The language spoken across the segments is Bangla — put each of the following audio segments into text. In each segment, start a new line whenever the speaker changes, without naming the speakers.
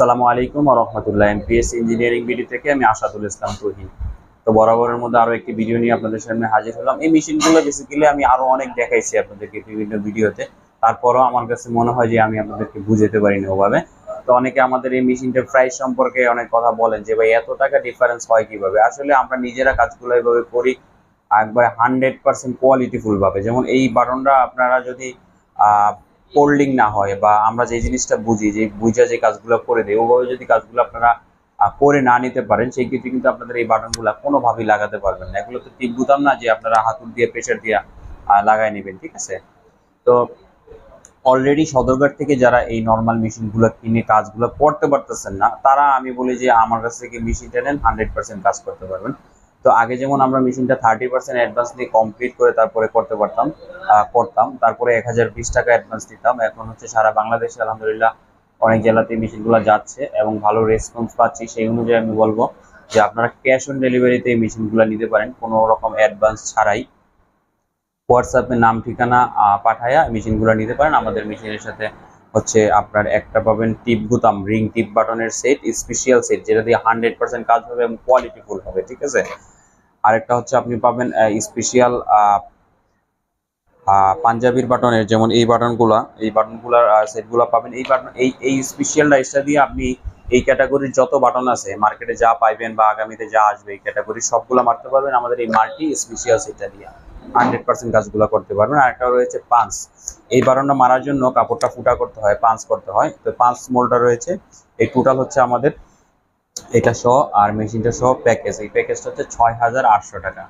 আসসালামু আলাইকুম রহমতুল্লাহ। এমপিএস ইঞ্জিনিয়ারিং বিডি থেকে, আমি আসাদুল ইসলাম তুহিন। তো বরাবরের মধ্যে আরও একটি ভিডিও নিয়ে আপনাদের সামনে হাজির হলাম। এই মেশিনগুলো বেসিক্যালি আমি আরও অনেক দেখাইছি আপনাদেরকে বিভিন্ন ভিডিওতে। তারপরও আমার কাছে মনে হয় যে আমি আপনাদেরকে বুঝাতে পারিনি ওভাবে। তো অনেকে আমাদের এই মেশিনটার প্রাইস সম্পর্কে অনেক কথা বলেন যে, ভাই, এত টাকা ডিফারেন্স হয় কীভাবে? আসলে আমরা নিজেরা কাজগুলো এইভাবে করি, একবারে হান্ড্রেড পার্সেন্ট কোয়ালিটিফুল ভাবে। যেমন এই বাটনটা আপনারা যদি ফোল্ডিং না হয় বা আমরা যে জিনিসটা বুঝি, যে বুঝা যে কাজগুলো করে দেয়, ওভাবে যদি কাজগুলো আপনারা করে না নিতে পারেন, সেই ক্ষেত্রে কিন্তু আপনাদের এই বাটনগুলো কোনোভাবেই লাগাতে পারবেন না। এগুলো তো টিপ বুতাম না যে আপনারা হাতুর দিয়ে প্রেশার দিয়ে লাগাই নেবেন, ঠিক আছে? তো অলরেডি সদরঘাট থেকে যারা এই নর্মাল মেশিনগুলো কিনে কাজগুলো করতে পারতেছেন না, তারা আমি বলি যে আমার কাছ থেকে মেশিনটা নেন হান্ড্রেড পার্সেন্ট কাজ করতে পারবেন। তো আগে যেমন আমরা মেশিনটা থার্টি পার্সেন্ট অ্যাডভান্স দিয়ে কমপ্লিট করে তারপরে করতে পারতাম করতাম, তারপরে এক হাজার বিশ টাকা অ্যাডভান্স দিতাম। এখন হচ্ছে সারা বাংলাদেশে আলহামদুলিল্লাহ অনেক জেলাতে মেশিনগুলো যাচ্ছে এবং ভালো রেসপন্স পাচ্ছি। সেই অনুযায়ী আমি বলব যে আপনারা ক্যাশ অন ডেলিভারিতে এই মেশিনগুলো নিতে পারেন। কোনো রকম অ্যাডভান্স ছাড়াই। হোয়াটসঅ্যাপে নাম, ঠিকানা পাঠায়া মেশিনগুলো নিতে পারেন। আমাদের মেশিনের সাথে হচ্ছে আপনার একটা পাবেন টিপ বুতাম রিং টিপ বাটনের সেট স্পেশিয়াল সেট যেটা দিয়ে হান্ড্রেড পার্সেন্ট কাজ হবে এবং কোয়ালিটিফুল হবে, ঠিক আছে? আরেকটা হচ্ছে আপনি পাবেন স্পেশাল পাঞ্জাবির বাটনের, যেমন এই বাটনগুলা, এই বাটনগুলার সেটগুলো পাবেন। এই বাটন, এই এই স্পেশাল রাইসটা দিয়ে আপনি এই ক্যাটাগরির যত বাটন আছে মার্কেটে যা পাইবেন বা আগামীতে যা আসবে, এই ক্যাটাগরির সবগুলো মারতে পারবেন আমাদের এই মাল্টি স্পেশাল সেটটা দিয়ে। হান্ড্রেড পার্সেন্ট কাজগুলো করতে পারবেন। আর একটা রয়েছে পাঁচ। এই বাটনটা মারার জন্য কাপড়টা ফুটা করতে হয়, পাঁচ করতে হয়। তো পাঁচ মোলটা রয়েছে। এই টোটাল হচ্ছে আমাদের এটা সহ আর মেশিনটা সহ প্যাকেজ এই প্যাকেজটা হচ্ছে ছয় হাজার আটশো টাকা।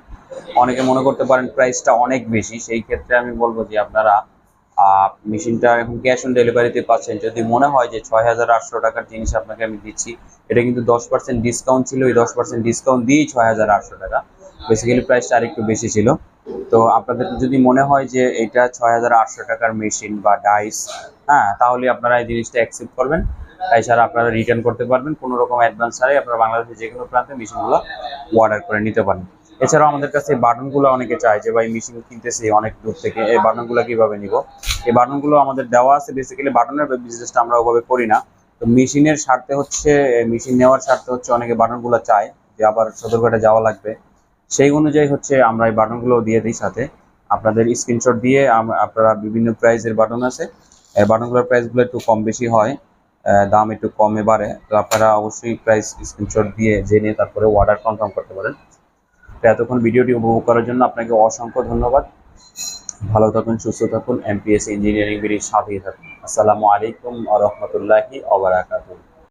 অনেকে মনে করতে পারেন প্রাইসটা অনেক বেশি। সেই ক্ষেত্রে আমি বলব যে আপনারা মেশিনটা এখন ক্যাশ অন ডেলিভারিতে পাচ্ছেন। যদি মনে হয় যে ছয় হাজার আটশো টাকার জিনিস আপনাকে আমি দিচ্ছি, এটা কিন্তু দশ পার্সেন্ট ডিসকাউন্ট ছিল। এই দশ পার্সেন্ট ডিসকাউন্ট দিয়েই ছয় হাজার আটশো টাকা। বেসিক্যালি প্রাইসটা আরেকটু বেশি ছিল। তো আপনাদের যদি মনে হয় যে এটা ছয় হাজার আটশো টাকার মেশিন বা ডাইস হ্যাঁ তাহলে আপনারা এই জিনিসটা অ্যাকসেপ্ট করবেন। এছাড়া আপনারা রিটার্ন করতে পারবেন। কোনো রকম অ্যাডভান্স ছাড়াই আপনারা বাংলাদেশের যে কোনো প্রান্তে মেশিনগুলো অর্ডার করে নিতে পারেন। এছাড়াও আমাদের কাছে বাটনগুলো অনেকে চায় যে, ভাই মেশিন কিনতেছি অনেক দূর থেকে, এই বাটনগুলো কীভাবে নিব? এই বাটনগুলো আমাদের দেওয়া আছে। বেসিক্যালি বাটনের বিজনেসটা আমরা ওভাবে করি না। তো মেশিনের স্বার্থে হচ্ছে মেশিন নেওয়ার স্বার্থে হচ্ছে অনেকে বাটনগুলো চায় যে, আবার সদরঘাটে যাওয়া লাগবে। সেই অনুযায়ী হচ্ছে আমরা এই বাটনগুলো দিয়ে দিই সাথে। আপনাদের স্ক্রিনশট দিয়ে আপনারা বিভিন্ন প্রাইজের বাটন আছে। বাটনগুলোর প্রাইসগুলো একটু কম বেশি হয়। দাম একটু কমে বাড়ে। তো আপনারা অবশ্যই প্রাইস স্ক্রিনশট দিয়ে জেনে তারপরে অর্ডার কনফার্ম করতে পারেন। তো এতক্ষণ ভিডিওটি উপভোগ করার জন্য আপনাকে অসংখ্য ধন্যবাদ। ভালো থাকুন, সুস্থ থাকুন এমপিএস ইঞ্জিনিয়ারিং বিডির সাথেই থাকুন। আসসালামু আলাইকুম আ রহমতুল্লাহি আবরাকাতুহ